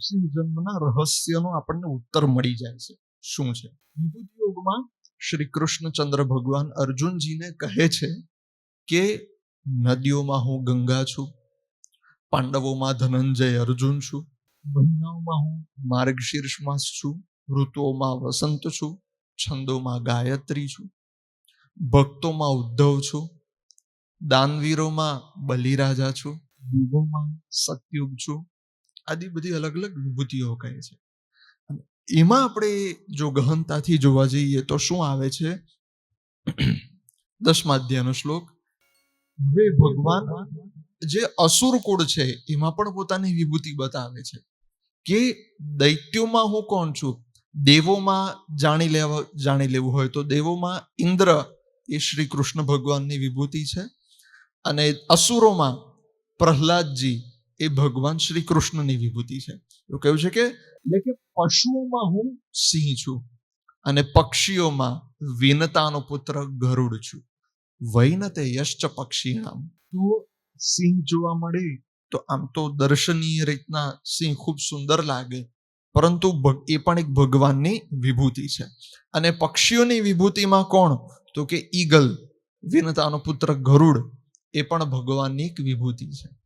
ઋષિ જન્મના રહસ્યનો આપણને ઉત્તર મળી જાય છે. શું છે? વિભૂતિ યોગમાં શ્રી કૃષ્ણચંદ્ર ભગવાન અર્જુનજીને કહે છે કે, નદીઓમાં હું ગંગા છું, પાંડવોમાં ધનંજય અર્જુન છું, મહિનાઓમાં હું માર્ગશીર્ષમાં છું, ઋતુઓમાં વસંત છું, છંદોમાં ગાયત્રી છું, ભક્તોમાં ઉદ્ધવ છું, દાનવીરોમાં બલિરાજા છું, યુગોમાં સતયુગ છું આદિ બધી અલગ અલગ વિભૂતિઓ કહે છે. એમાં આપણે જો ગહનતાથી જોવા જઈએ તો શું આવે છે? દસમાધ્યાયનો શ્લોક. હવે ભગવાન જે અસુર કુળ છે એમાં પણ પોતાની વિભૂતિ બતાવે છે કે દૈત્યોમાં હું કોણ છું? દેવોમાં જાણી લેવા, જાણી લેવું હોય તો દેવોમાં ઇન્દ્ર એ શ્રી કૃષ્ણ ભગવાનની વિભૂતિ છે અને અસુરોમાં પ્રહલાદજી એ ભગવાન શ્રી કૃષ્ણની વિભૂતિ છે. એવું કહ્યું છે કે, એટલે કે પશુઓમાં હું સિંહ છું અને પક્ષીઓમાં વિનતાનો પુત્ર ગરુડ છું. વૈનતે યશ્ચ પક્ષીણામ. તો સિંહ જોવા મળે તો આમ તો દર્શનીય રીતના સિંહ ખૂબ સુંદર લાગે, પરંતુ એ પણ એક ભગવાનની વિભૂતિ છે. અને પક્ષીઓની વિભૂતિમાં કોણ? તો કે ઈગલ, વિનતાનો પુત્ર ગરુડ, એ પણ ભગવાનની એક વિભૂતિ છે.